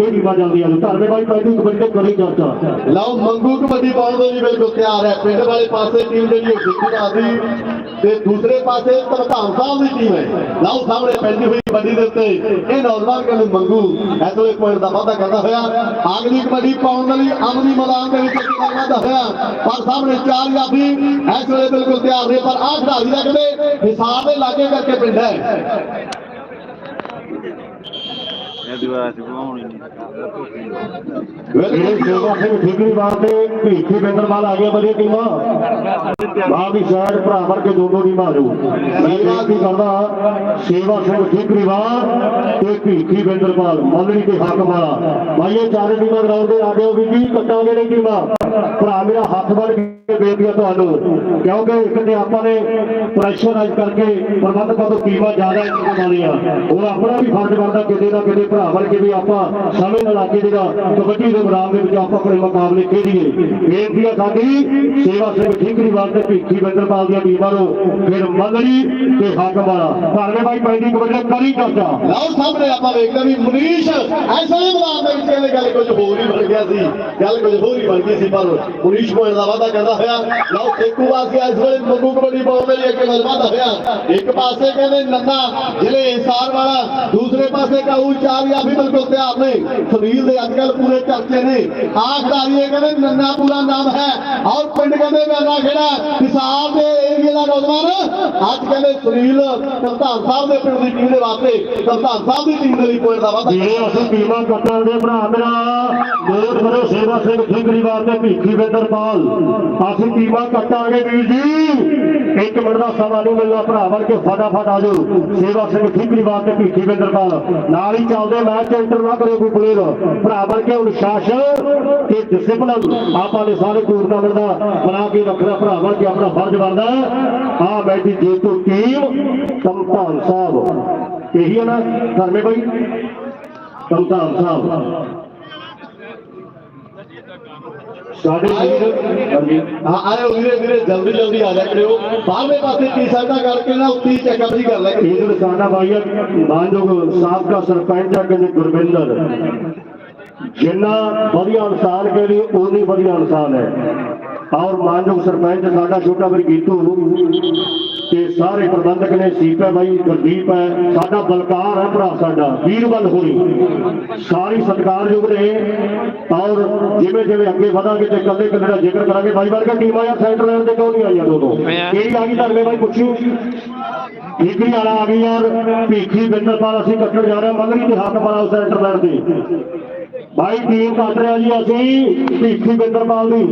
ਇਹ ਟੀਮਾਂ ਜਾਂਦੀਆਂ ਨੇ ਧਰਮੇ ਬਾਈ ਪਹਿਲੀ ਕਬੱਡੀ ਕਰੀ ਚਰਚਾ। ਲਓ, ਮੰਗੂ ਕਬੱਡੀ ਪਾਉਣ ਦੇ ਲਈ ਬਿਲਕੁਲ ਤਿਆਰ ਹੈ। ਪਿੰਡ ਵਾਲੇ ਪਾਸੇ ਟੀਮ ਜਿਹੜੀ ਉਹ ਸਿੱਖੀ ਤੇ ਦੂਸਰੇ ਪਾਸੇ ਪ੍ਰਧਾਨ ਸਾਹਿਬ ਦੀ ਟੀਮ ਹੈ। ਲਓ, ਸਾਹਮਣੇ ਪੈਂਦੀ ਹੋਈ ਕਬੱਡੀ ਦੇ ਉੱਤੇ। ਇਹ ਨੌਜਵਾਨ ਕਹਿੰਦੇ, ਮੰਗੂ ਇਸ ਵੇਲੇ ਪੁਆਇੰਟ ਦਾ ਵਾਅਦਾ ਕਰਦਾ ਹੋਇਆ। ਅਗਲੀ ਕਬੱਡੀ ਪਾਉਣ ਦੇ ਲਈ ਅਮਲੀ ਮੈਦਾਨ ਦੇ ਵਿੱਚ ਵਾਅਦਾ ਹੋਇਆ। ਪਰ ਸਾਹਮਣੇ ਚਾਰ ਜਾਫੀ ਇਸ ਵੇਲੇ ਬਿਲਕੁਲ ਤਿਆਰ ਨੇ। ਪਰ ਆਹ ਖਿਡਾਰੀ ਦਾ ਕਹਿੰਦੇ, ਹਿਸਾਬ ਦੇ ਲਾਗੇ ਕਰਕੇ ਪਿੰਡ ਹੈ ਇਹ ਦੁਆ ਸੀ ਹੋਣੀ ਨਹੀਂ ਇਹ ਸੇਵਾ ਸਿੰਘ ਠੀਕਰੀ ਬਾਤ ਭੀਖੀ ਬਿੰਦਰਵਾਲ ਆ ਗਿਆ ਵਧੀਆ ਟੀਮਾਂ। ਆ ਵੀ ਸਾਈਡ ਭਰਾ ਵਰ ਕੇ ਦੋ ਦੋ ਟੀਮਾਂ ਆਜੋ ਮੈਂ ਬੇਨਤੀ ਕਰਦਾ, ਸੇਵਾ ਸਿੰਘ ਠੀਕਰੀਵਾਲ ਤੇ ਭੀਖੀ ਬਿੰਦਰਵਾਲ ਮੰਦਰੀ ਤੇ ਹੱਕ ਵਾਲਾ ਭਾਈ, ਇਹ ਚਾਰੇ ਟੀਮਾਂ ਗਰਾਊਂਡ ਦੇ ਆ ਗਏ ਵੀ ਕੀ ਕੱਟਾਂਗੇ ਨੇ ਟੀਮਾਂ? ਭਰਾ ਮੇਰਾ ਹੱਥ ਬਣ ਕੇ ਬੇਨਤੀ ਆ ਤੁਹਾਨੂੰ। ਕਿਉਂਕਿ ਇੱਕ ਤੇ ਆਪਾਂ ਨੇ ਪ੍ਰੈਸ਼ਰਾਈਜ਼ ਕਰਕੇ ਪ੍ਰਬੰਧਕਾਂ ਤੋਂ ਟੀਮਾਂ ਜ਼ਿਆਦਾ ਇੰਤਜ਼ਾਮ ਵਾਲੀਆਂ ਹੁਣ ਆਪਣਾ ਵੀ ਫਰਜ਼ ਬਣਦਾ ਕਿਤੇ ਨਾ ਕਿਤੇ ਭਰਾ ਬਣ ਕੇ ਵੀ ਆਪਾਂ ਸਮੇਂ ਨਾਲ ਆ ਜਿਹੜਾ ਕਬੱਡੀ ਦੇ ਮੈਦਾਨ ਦੇ ਵਿੱਚ ਆਪਾਂ ਆਪਣੇ ਮੁਕਾਬਲੇ ਖੇਡੀਏ। ਬੇਨਤੀ ਆ ਸਾਡੀ, ਸੇਵਾ ਸਿੰਘ ਠੀਕਰੀਵਾਲ ਤੇ ਭੀਖੀ ਬੰਦਰਪਾਲ ਦੀਆਂ ਟੀਮਾਂ ਨੂੰ ਫਿਰ ਮੰਗਲੀ ਤੇ ਹੱਕ ਵਾਲਾ। ਭਾਰਵੇਂ ਬਾਈ ਪੈਂਦੀ ਕਬੱਡੀ ਕਰੀ ਚਰਚਾ ਲਓ ਸਾਹਮਣੇ ਆਪਾਂ ਵੇਖਦੇ ਵੀ ਮਨੀਸ਼, ਐਸੇ ਹੀ ਮੈਦਾਨ ਦੇ ਵਿੱਚ ਕਹਿੰਦੇ ਗੱਲ ਕੁਝ ਹੋਰ ਹੀ ਬਣ ਗਿਆ ਸੀ। ਗੱਲ ਕੁਝ ਹੋਰ ਹੀ ਬਣ ਗਈ ਸੀ, ਪਰ ਮਨੀਸ਼ ਪੁਆਇੰਟ ਦਾ ਵਾਅਦਾ ਕਰਦਾ ਹੋਇਆ, ਲਓ ਸੇਕੂ ਵਾਸੀ ਇਸ ਵੇਲੇ ਮੰਗੂ ਕਬੱਡੀ ਪਾਉਣ ਦੇ ਲਈ ਅੱਗੇ ਵੱਲ ਵਾਧਾ ਹੋਇਆ। ਇੱਕ ਪਾਸੇ ਕਹਿੰਦੇ ਨੰਨਾ ਜ਼ਿਲ੍ਹੇ ਹਿਸਾਰ ਵਾਲਾ ਦੂਸਰੇ ਪਾਸੇ ਕਾਹੂ ਚਾਰ ਜਾਂ ਵੀ ਬਿਲਕੁਲ ਤਿਆਰ ਨੇ ਸੁਨੀਲ ਦੇ ਅੱਜ ਕੱਲ ਪੂਰੇ ਚਰਚੇ ਨੇ। ਆਹ ਇਹ ਕਹਿੰਦੇ ਨੰਨਾ ਪੂਰਾ ਨਾਮ ਹੈ। ਔਰ ਪਿੰਡ ਕਹਿੰਦੇ ਮੇਰਾ ਖੇੜਾ ਹਿਸਾਰ ਦੇ ਏਰੀਏ ਦਾ ਨੌਜਵਾਨ। ਅੱਜ ਕਹਿੰਦੇ ਸੁਨੀਲ ਪ੍ਰਧਾਨ ਸਾਹਿਬ ਦੇ ਪਿੰਡ ਦੀ ਟੀਮ ਦੇ ਵਾਸਤੇ ਪ੍ਰਧਾਨ ਸਾਹਿਬ ਦੀ ਟੀਮ ਦੇ ਲਈ ਪੁਆਇੰਟ ਦਾ ਵਾਅਦਾ। ਜਿਹੜੇ ਅਸੀਂ ਟੀਮਾਂ ਕੱਟਣ ਦੇ ਭਰਾ ਮੇਰਾ ਨੋਟ ਕਰੋ ਸੇਵਾ ਸਿੰਘ ਠੀਕਰੀਵਾਲ ਤੇ ਭੀਖੀ ਬਿੰਦਰਪਾਲ ਅਸੀਂ ਟੀਮਾਂ ਕੱਟਾਂਗੇ ਵੀਰ ਜੀ, ਇੱਕ ਮਿੰਟ ਦਾ ਸਮਾਂ ਨਹੀਂ ਮਿਲਣਾ ਭਰਾ ਬਣ ਕੇ ਫਟਾਫਟ ਆ ਜਾਓ। ਸੇਵਾ ਸਿੰਘ ਠੀਕਰੀਵਾਲ ਤੇ ਭੀਖੀ ਬਿੰਦਰਪਾਲ ਨਾਲ ਹੀ ਚੱਲਦੇ ਮੈਚ ਐਂਟਰ ਨਾ ਕਰਿਓ ਕੋਈ ਪਲੇਅਰ ਭਰਾ ਬਣ ਕੇ ਅਨੁਸ਼ਾਸਨ ਤੇ ਡਿਸਪਲਿਨ ਆਪਾਂ ਨੇ ਸਾਰੇ ਟੂਰਨਾਮੈਂਟ ਦਾ ਬਣਾ ਕੇ ਰੱਖਣਾ, ਭਰਾ ਬਣ ਕੇ ਆਪਣਾ ਫਰਜ਼ ਬਣਦਾ। ਆ ਬੈਠੀ ਜੇਤੂ ਟੀਮ ਸੰਤਾਨ ਸਾਹਿਬ। ਇਹੀ ਹੈ ਨਾ, ਧਰਮੇ ਭਾਈ ਸੰਤਾਨ ਸਾਹਿਬ। ਸਾਡੇ ਹਾਂ, ਆਇਓ ਵੀਰੇ ਵੀਰੇ, ਜਲਦੀ ਜਲਦੀ ਆ ਜਾ ਕਰਿਓ। ਬਾਹਰਲੇ ਪਾਸੇ ਟੀ ਸ਼ਰਟਾਂ ਕਰਕੇ ਨਾ ਉੱਤੀ ਚੈੱਕਅਪ ਜੀ ਕਰ ਲੈ ਇਹ ਜਿਹੜਾ ਸਾਡਾ ਭਾਈ ਮਾਨਯੋਗ ਸਾਬਕਾ ਸਰਪੰਚ ਆ ਕਹਿੰਦੇ ਗੁਰਵਿੰਦਰ ਜਿੰਨਾ ਵਧੀਆ ਇਨਸਾਨ ਕੇ ਲਈ ਉਨੀ ਵਧੀਆ ਇਨਸਾਨ ਹੈ। ਔਰ ਮਾਨਯੋਗ ਸਰਪੰਚ ਸਾਡਾ ਛੋਟਾ ਵੀਰ ਗੀਤੂ। ਤੇ ਸਾਰੇ ਪ੍ਰਬੰਧਕ ਨੇ ਸੀਪਾ ਬਾਈ ਗੁਰਦੀਪ ਹੈ। ਸਾਡਾ ਬਲਕਾਰ ਹੈ ਭਰਾ ਸਾਡਾ ਵੀਰਬਲ ਹੋਣੀ। ਸਾਰੀ ਸਤਿਕਾਰਯੋਗ ਨੇ। ਔਰ ਜਿਵੇਂ ਜਿਵੇਂ ਅੱਗੇ ਵਧਾਂਗੇ ਤੇ ਕੱਲੇ ਕੱਲੇ ਦਾ ਜ਼ਿਕਰ ਕਰਾਂਗੇ। ਬਾਈ ਵਰਗਾ ਟੀਮਾਂ ਆ ਸੈਂਟਰ ਲੈਣ ਤੇ ਕਿਉਂ ਨਹੀਂ ਆਈਆਂ ਦੋਨੋਂ? ਕਿਹੜੀ ਆ ਗਈ ਧਰਮੇ ਬਾਈ ਪੁੱਛਿਓ। ਠੀਕਰੀ ਵਾਲਾ ਆ ਗਈ ਯਾਰ ਭੀਖੀ ਬਿੰਦਰਪਾਲ ਅਸੀਂ ਕੱਟਣ ਜਾ ਰਹੇ ਹਾਂ। ਮੰਗਰੀ ਤੇ ਹੱਕ ਵਾਲਾ ਸੈਂਟਰ ਲੈਣ ਦੀ ਬਾਈ ਟੀਮ ਕੱਟ ਰਿਹਾ ਜੀ ਅਸੀਂ ਭੀਖੀ ਬਿੰਦਰਪਾਲ ਦੀ।